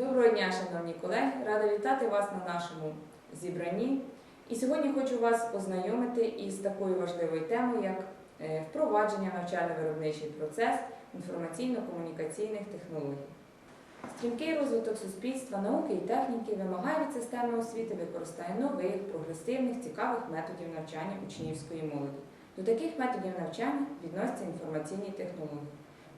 Доброго дня, шановні колеги! Рада вітати вас на нашому зібранні. І сьогодні хочу вас познайомити із такою важливою темою, як е, впровадження навчально-виробничий процес інформаційно-комунікаційних технологій. Стрімкий розвиток суспільства, науки і техніки вимагає від системи освіти використання нових, прогресивних, цікавих методів навчання учнівської молоді. До таких методів навчання відносяться інформаційні технології,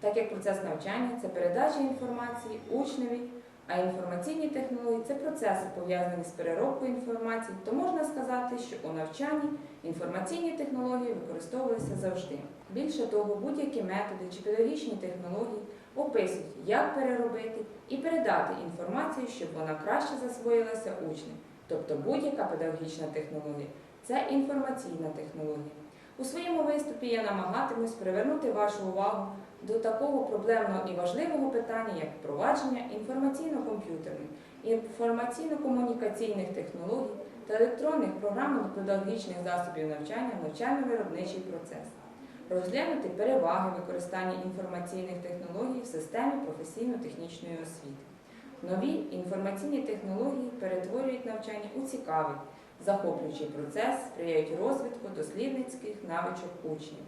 так як процес навчання це передача інформації учневі, а інформаційні технології це процеси, пов'язані з переробкою інформації, то можна сказати, що у навчанні інформаційні технології використовуються завжди. Більше того, будь-які методи чи педагогічні технології описують, як переробити і передати інформацію, щоб вона краще засвоїлася учнем. Тобто будь-яка педагогічна технологія це інформаційна технологія. У своєму виступі я намагатимусь привернути вашу увагу до такого проблемного і важливого питання, як впровадження інформаційно-комп'ютерних, інформаційно-комунікаційних технологій та електронних програмно-педагогічних засобів навчання в навчально-виробничий процес, розглянути переваги використання інформаційних технологій в системі професійно-технічної освіти. Нові інформаційні технології перетворюють навчання у цікавий, захоплюючий процес, сприяють розвитку дослідницьких навичок учнів.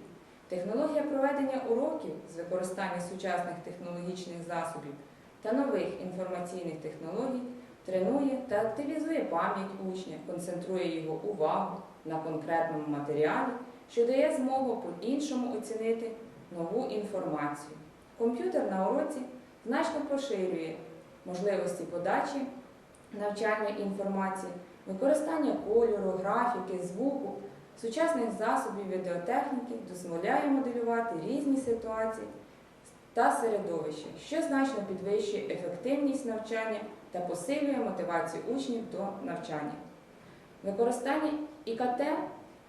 Технологія проведення уроків з використання сучасних технологічних засобів та нових інформаційних технологій тренує та активізує пам'ять учня, концентрує його увагу на конкретному матеріалі, що дає змогу по-іншому оцінити нову інформацію. Комп'ютер на уроці значно поширює можливості подачі навчальної інформації, використання кольору, графіки, звуку, сучасних засобів відеотехніки дозволяє моделювати різні ситуації та середовища, що значно підвищує ефективність навчання та посилює мотивацію учнів до навчання. Використання ІКТ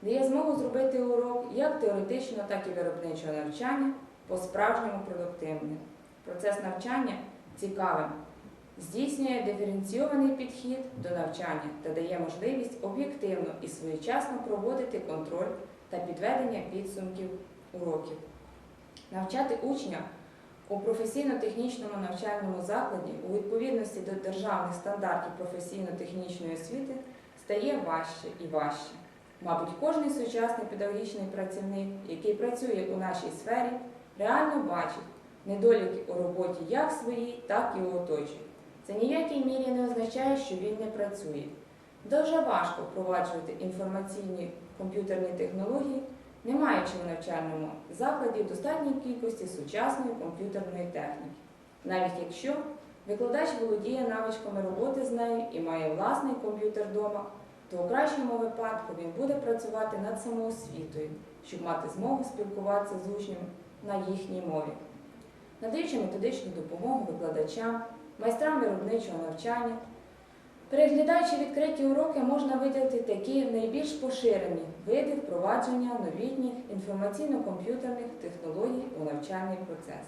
дає змогу зробити урок як теоретичного, так і виробничого навчання по-справжньому продуктивним. Процес навчання цікавим, здійснює диференційований підхід до навчання та дає можливість об'єктивно і своєчасно проводити контроль та підведення підсумків уроків. Навчати учня у професійно-технічному навчальному закладі у відповідності до державних стандартів професійно-технічної освіти стає важче і важче. Мабуть, кожен сучасний педагогічний працівник, який працює у нашій сфері, реально бачить недоліки у роботі як своїй, так і у оточуючих. Це ніякій мірі не означає, що він не працює. Дуже важко впроваджувати інформаційні комп'ютерні технології, не маючи в навчальному закладі достатньої кількості сучасної комп'ютерної техніки. Навіть якщо викладач володіє навичками роботи з нею і має власний комп'ютер вдома, то у кращому випадку він буде працювати над самоосвітою, щоб мати змогу спілкуватися з учнями на їхній мові, надаючи методичну допомогу викладачам, майстрам виробничого навчання. Переглядаючи відкриті уроки, можна виділити такі найбільш поширені види впровадження новітніх інформаційно-комп'ютерних технологій у навчальний процес.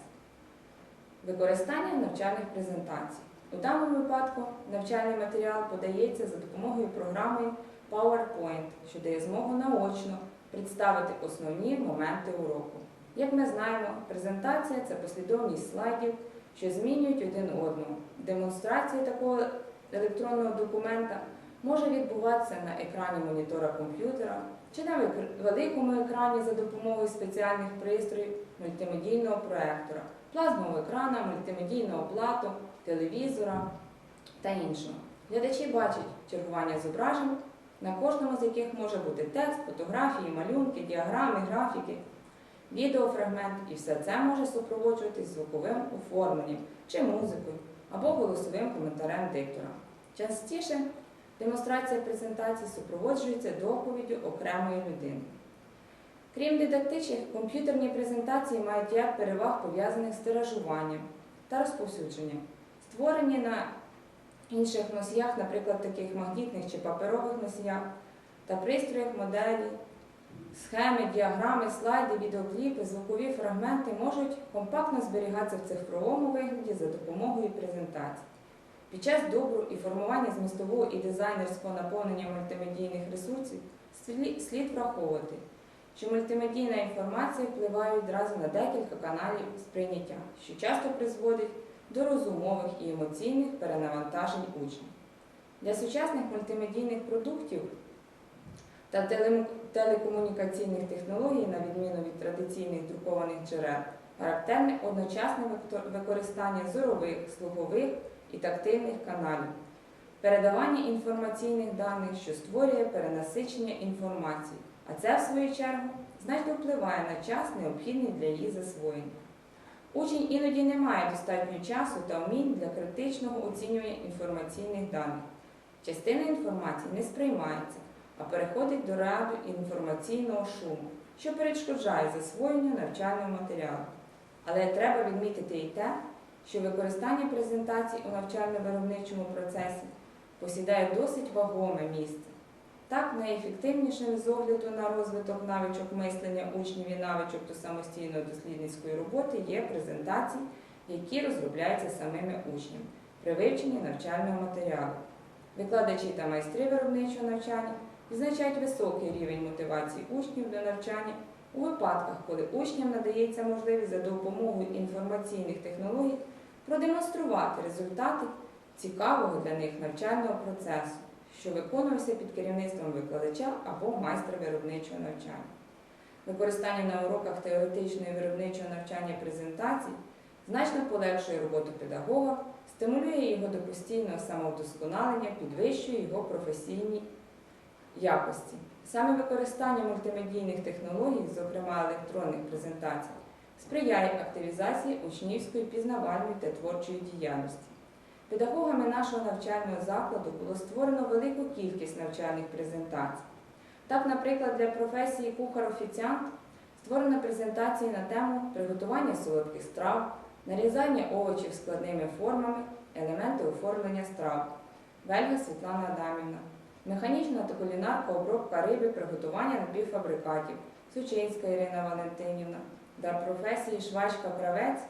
Використання навчальних презентацій. У даному випадку навчальний матеріал подається за допомогою програми PowerPoint, що дає змогу наочно представити основні моменти уроку. Як ми знаємо, презентація це послідовність слайдів, що змінюють один одного. Демонстрація такого електронного документа може відбуватися на екрані монітора комп'ютера чи на великому екрані за допомогою спеціальних пристроїв мультимедійного проектора, плазмового екрана, мультимедійного плату, телевізора та іншого. Глядачі бачать чергування зображень, на кожному з яких може бути текст, фотографії, малюнки, діаграми, графіки, відеофрагмент, і все це може супроводжуватись звуковим оформленням чи музикою або голосовим коментарем диктора. Частіше демонстрація презентації супроводжується доповіддю окремої людини. Крім дидактичних, комп'ютерні презентації мають ряд переваг пов'язаних з тиражуванням та розповсюдженням, створені на інших носіях, наприклад, таких магнітних чи паперових носіях, та пристроях моделі, схеми, діаграми, слайди, відеокліпи, звукові фрагменти можуть компактно зберігатися в цифровому вигляді за допомогою презентацій. Під час добру і формування змістового і дизайнерського наповнення мультимедійних ресурсів слід враховувати, що мультимедійна інформація впливає відразу на декілька каналів сприйняття, що часто призводить до розумових і емоційних перенавантажень учнів. Для сучасних мультимедійних продуктів та телекомунікаційних технологій, на відміну від традиційних друкованих джерел, характерне одночасне використання зорових, слухових і тактильних каналів, передавання інформаційних даних, що створює перенасичення інформації, а це, в свою чергу, значно впливає на час, необхідний для її засвоєння. Учень іноді не має достатньо часу та вмінь для критичного оцінювання інформаційних даних. Частина інформації не сприймається, а переходить до ряду інформаційного шуму, що перешкоджає засвоєнню навчального матеріалу. Але треба відмітити і те, що використання презентацій у навчально-виробничому процесі посідає досить вагоме місце. Так, найефективнішим з огляду на розвиток навичок мислення учнів і навичок до самостійної дослідницької роботи є презентації, які розробляються самими учнями при вивченні навчального матеріалу. Викладачі та майстри виробничого навчання відзначають високий рівень мотивації учнів до навчання у випадках, коли учням надається можливість за допомогою інформаційних технологій продемонструвати результати цікавого для них навчального процесу, що виконувався під керівництвом викладача або майстра виробничого навчання. Використання на уроках теоретичного і виробничого навчання презентацій значно полегшує роботу педагога, стимулює його до постійного самовдосконалення, підвищує його професійні якості. Саме використання мультимедійних технологій, зокрема електронних презентацій, сприяє активізації учнівської пізнавальної та творчої діяльності. Педагогами нашого навчального закладу було створено велику кількість навчальних презентацій. Так, наприклад, для професії кухар-офіціант створено презентації на тему приготування солодких страв, нарізання овочів складними формами, елементи оформлення страв. Вельга Світлана Адамівна. Механічна та кулінарка обробка риби, приготування напівфабрикатів. Сучинська Ірина Валентинівна. Для професії швачка-кравець.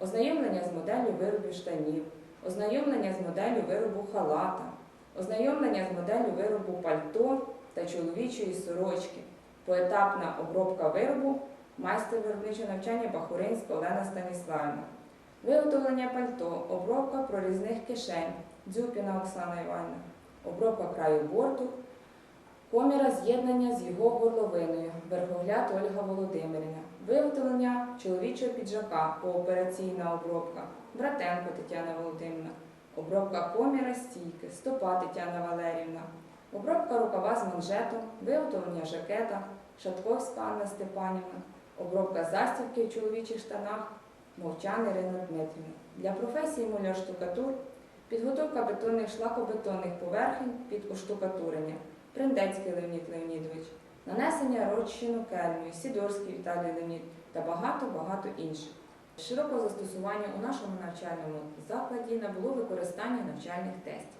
Ознайомлення з моделлю виробів штанів, ознайомлення з моделлю виробу халата, ознайомлення з моделлю виробу пальто та чоловічої сорочки, поетапна обробка виробу, майстер виробничого навчання Бахуринська Олена Станіславівна, виготовлення пальто, обробка прорізних кишень, Дзюпіна Оксана Іванівна, обробка краю борту, коміра з'єднання з його горловиною, верхогляд Ольга Володимирівна, виготовлення чоловічого піджака, поопераційна обробка, Братенко Тетяна Володимирівна, обробка коміра стійки, стопа Тетяна Валерівна, обробка рукава з манжетом, виготовлення жакета, Шатковська Анна Степанівна, обробка застібки в чоловічих штанах, Мовчан Ірина Дмитрівна. Для професії муляр-штукатур підготовка бетонних шлакобетонних поверхень під уштукатурення, Приндецький Леонід Леонідович, нанесення розчину кельмію, Сідорський Віталій Леонід та багато-багато інших. Широкого застосування у нашому навчальному закладі набуло використання навчальних тестів.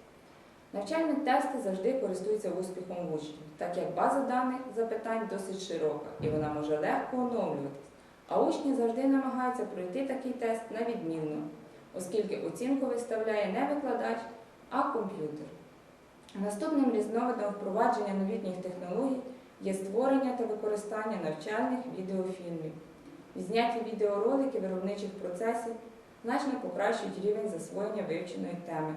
Навчальні тести завжди користуються успіхом учнів, так як база даних запитань досить широка і вона може легко оновлюватись. А учні завжди намагаються пройти такий тест на відмінно, оскільки оцінку виставляє не викладач, а комп'ютер. Наступним різновидом впровадження новітніх технологій є створення та використання навчальних відеофільмів. Зняті відеоролики виробничих процесів значно покращують рівень засвоєння вивченої теми.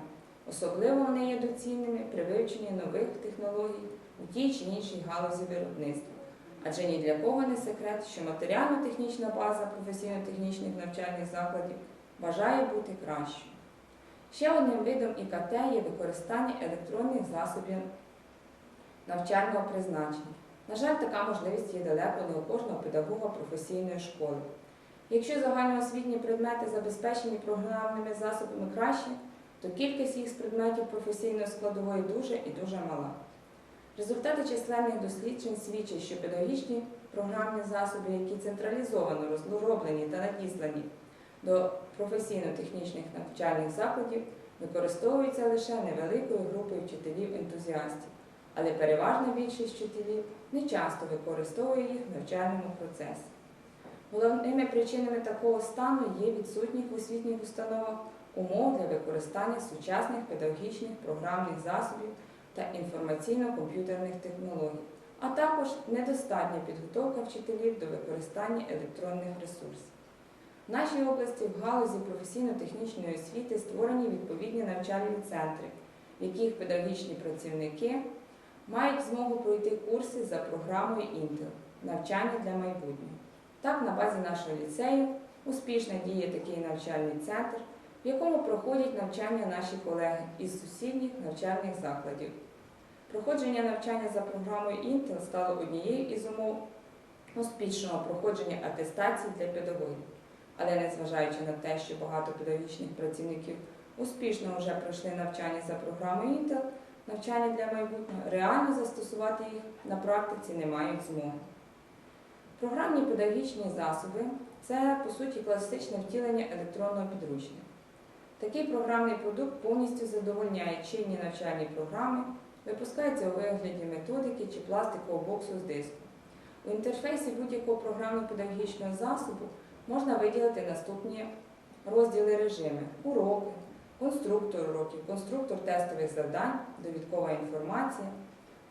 Особливо вони є доцільними при вивченні нових технологій у тій чи іншій галузі виробництва. Адже ні для кого не секрет, що матеріально-технічна база професійно-технічних навчальних закладів бажає бути кращою. Ще одним видом ІКТ є використання електронних засобів навчального призначення. На жаль, така можливість є далеко не у кожного педагога професійної школи. Якщо загальноосвітні предмети забезпечені програмними засобами краще, то кількість їх з предметів професійної складової дуже і дуже мала. Результати численних досліджень свідчать, що педагогічні програмні засоби, які централізовано розроблені та надіслані до професійно-технічних навчальних закладів, використовуються лише невеликою групою вчителів-ентузіастів, але переважна більшість вчителів не часто використовує їх в навчальному процесі. Головними причинами такого стану є відсутність в освітніх установах умов для використання сучасних педагогічних програмних засобів та інформаційно-комп'ютерних технологій, а також недостатня підготовка вчителів до використання електронних ресурсів. В нашій області в галузі професійно-технічної освіти створені відповідні навчальні центри, в яких педагогічні працівники мають змогу пройти курси за програмою Інтел навчання для майбутнього. Так, на базі нашого ліцею успішно діє такий навчальний центр, в якому проходять навчання наші колеги із сусідніх навчальних закладів. Проходження навчання за програмою Інтел стало однією із умов успішного проходження атестації для педагогів. Але незважаючи на те, що багато педагогічних працівників успішно вже пройшли навчання за програмою Інтел, навчання для майбутнього, реально застосувати їх на практиці не мають змоги. Програмні педагогічні засоби це, по суті, класичне втілення електронного підручника. Такий програмний продукт повністю задовольняє чинні навчальні програми, випускається у вигляді методики чи пластикового боксу з диску. У інтерфейсі будь-якого програмно-педагогічного засобу можна виділити наступні розділи режими: уроки, конструктор уроків, конструктор тестових завдань, довідкова інформація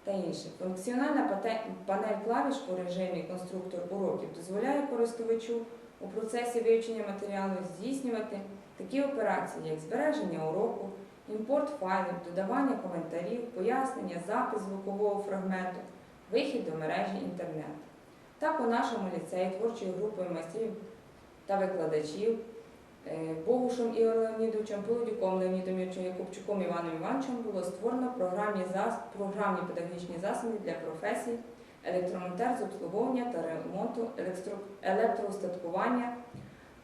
та інше. Функціональна панель клавіш у режимі конструктор уроків дозволяє користувачу у процесі вивчення матеріалу здійснювати такі операції, як збереження уроку, імпорт файлів, додавання коментарів, пояснення, запис звукового фрагменту, вихід до мережі інтернет. Так, у нашому ліцеї творчою групою майстрів та викладачів е, Богушем Ігорем Леонідовичем, Полудюком Леонідом Юрчем, Якубчуком Іваном Івановичем було створено програмні, зас... програмні педагогічні засоби для професій електромонтер з обслуговування та ремонту електро... електроустаткування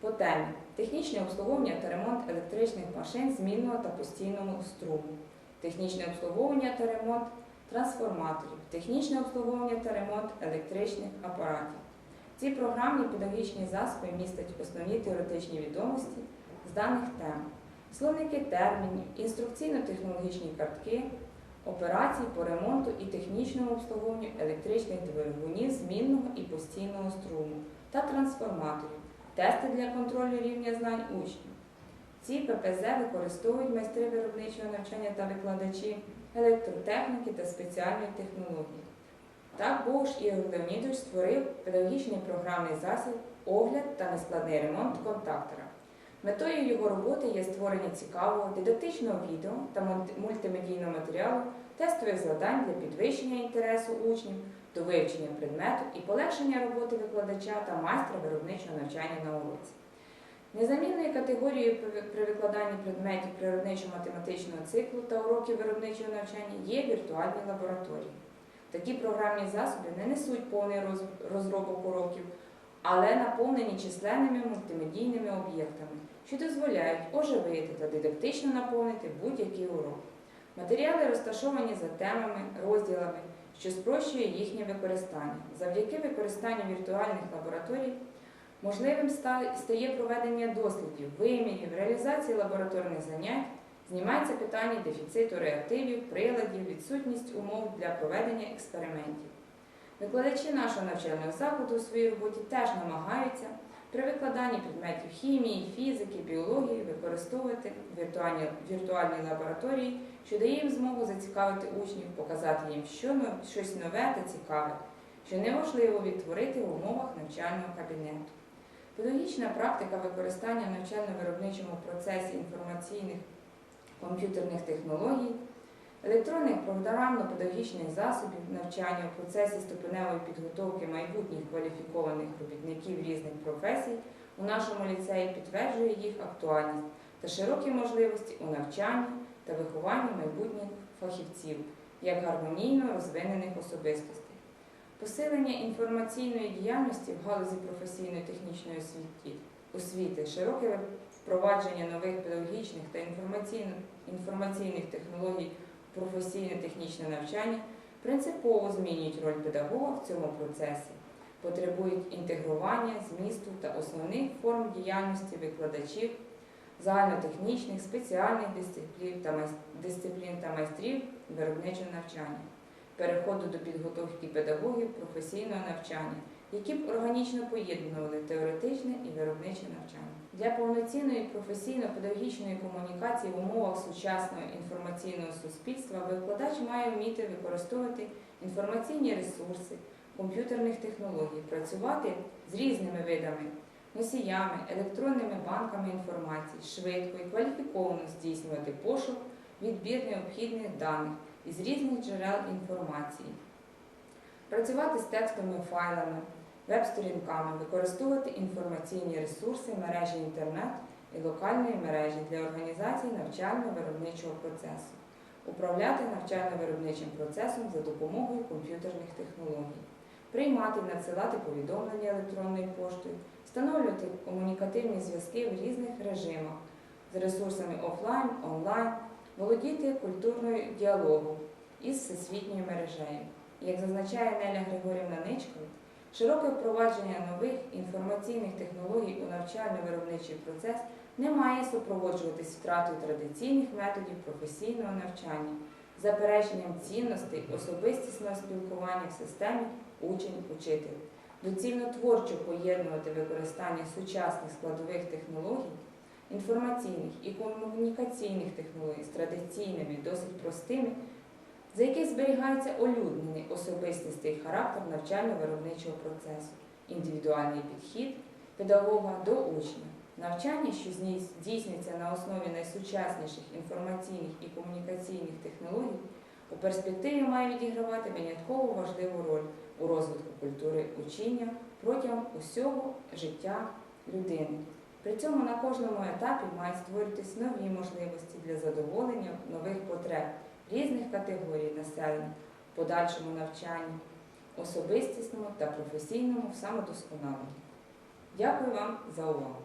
по темі технічне обслуговування та ремонт електричних машин змінного та постійного струму, технічне обслуговування та ремонт трансформаторів, технічне обслуговування та ремонт електричних апаратів. Ці програмні педагогічні засоби містять основні теоретичні відомості з даних тем, словники термінів, інструкційно-технологічні картки, операцій по ремонту і технічному обслуговуванню електричних двигунів змінного і постійного струму та трансформаторів, тести для контролю рівня знань учнів. Ці ППЗ використовують майстри виробничого навчання та викладачі електротехніки та спеціальної технології. Так Боуш Ігор Леонідович створив педагогічний програмний засіб огляд та нескладний ремонт контактора. Метою його роботи є створення цікавого дидактичного відео та мультимедійного матеріалу, тестових завдань для підвищення інтересу учнів до вивчення предмету і полегшення роботи викладача та майстра виробничого навчання на уроці. Незамінною категорією при викладанні предметів природничо-математичного циклу та уроків виробничого навчання є віртуальні лабораторії. Такі програмні засоби не несуть повний розробок уроків, але наповнені численними мультимедійними об'єктами, що дозволяють оживити та дидактично наповнити будь-який урок. Матеріали розташовані за темами, розділами, що спрощує їхнє використання. Завдяки використанню віртуальних лабораторій можливим стає проведення дослідів, вимірів, реалізації лабораторних занять, знімається питання дефіциту реактивів, приладів, відсутність умов для проведення експериментів. Викладачі нашого навчального закладу у своїй роботі теж намагаються при викладанні предметів хімії, фізики, біології використовувати віртуальні, віртуальні лабораторії, що дає їм змогу зацікавити учнів, показати їм що, щось нове та цікаве, що неможливо відтворити в умовах навчального кабінету. Педагогічна практика використання в навчально-виробничому процесі інформаційних комп'ютерних технологій, електронних програмно-педагогічних засобів навчання у процесі ступеневої підготовки майбутніх кваліфікованих робітників різних професій у нашому ліцеї підтверджує їх актуальність та широкі можливості у навчанні та вихованні майбутніх фахівців як гармонійно розвинених особистостей. Посилення інформаційної діяльності в галузі професійної технічної освіти, освіти, широке впровадження нових педагогічних та інформаційних технологій професійно-технічне навчання принципово змінюють роль педагога в цьому процесі, потребують інтегрування змісту та основних форм діяльності викладачів, загальнотехнічних, спеціальних дисциплін та дисциплін та майстрів виробничого навчання переходу до підготовки педагогів професійного навчання, які б органічно поєднували теоретичне і виробниче навчання. Для повноцінної професійно-педагогічної комунікації в умовах сучасного інформаційного суспільства викладач має вміти використовувати інформаційні ресурси, комп'ютерних технологій, працювати з різними видами носіями, електронними банками інформації, швидко і кваліфіковано здійснювати пошук, відбір необхідних даних із різних джерел інформації, працювати з текстовими файлами, веб-сторінками, використовувати інформаційні ресурси мережі інтернет і локальної мережі для організації навчально-виробничого процесу, управляти навчально-виробничим процесом за допомогою комп'ютерних технологій, приймати і надсилати повідомлення електронною поштою, встановлювати комунікативні зв'язки в різних режимах. З ресурсами офлайн, онлайн, володіти культурною діалогу із всесвітньою мережею. Як зазначає Неля Григорівна Ничкова, широке впровадження нових інформаційних технологій у навчально-виробничий процес не має супроводжуватись втратою традиційних методів професійного навчання, запереченням цінностей особистісного спілкування в системі учень-учитель. Доцільно творчо поєднувати використання сучасних складових технологій, інформаційних і комунікаційних технологій з традиційними, досить простими, за яких зберігається олюднений особистістий характер навчально-виробничого процесу, індивідуальний підхід педагога до учня. Навчання, що здійснюється на основі найсучасніших інформаційних і комунікаційних технологій, у перспективі має відігравати винятково важливу роль у розвитку культури учіння протягом усього життя людини. При цьому на кожному етапі мають створюватись нові можливості для задоволення нових потреб різних категорій населення, подальшому навчанні, особистісному та професійному самодосконаленні. Дякую вам за увагу!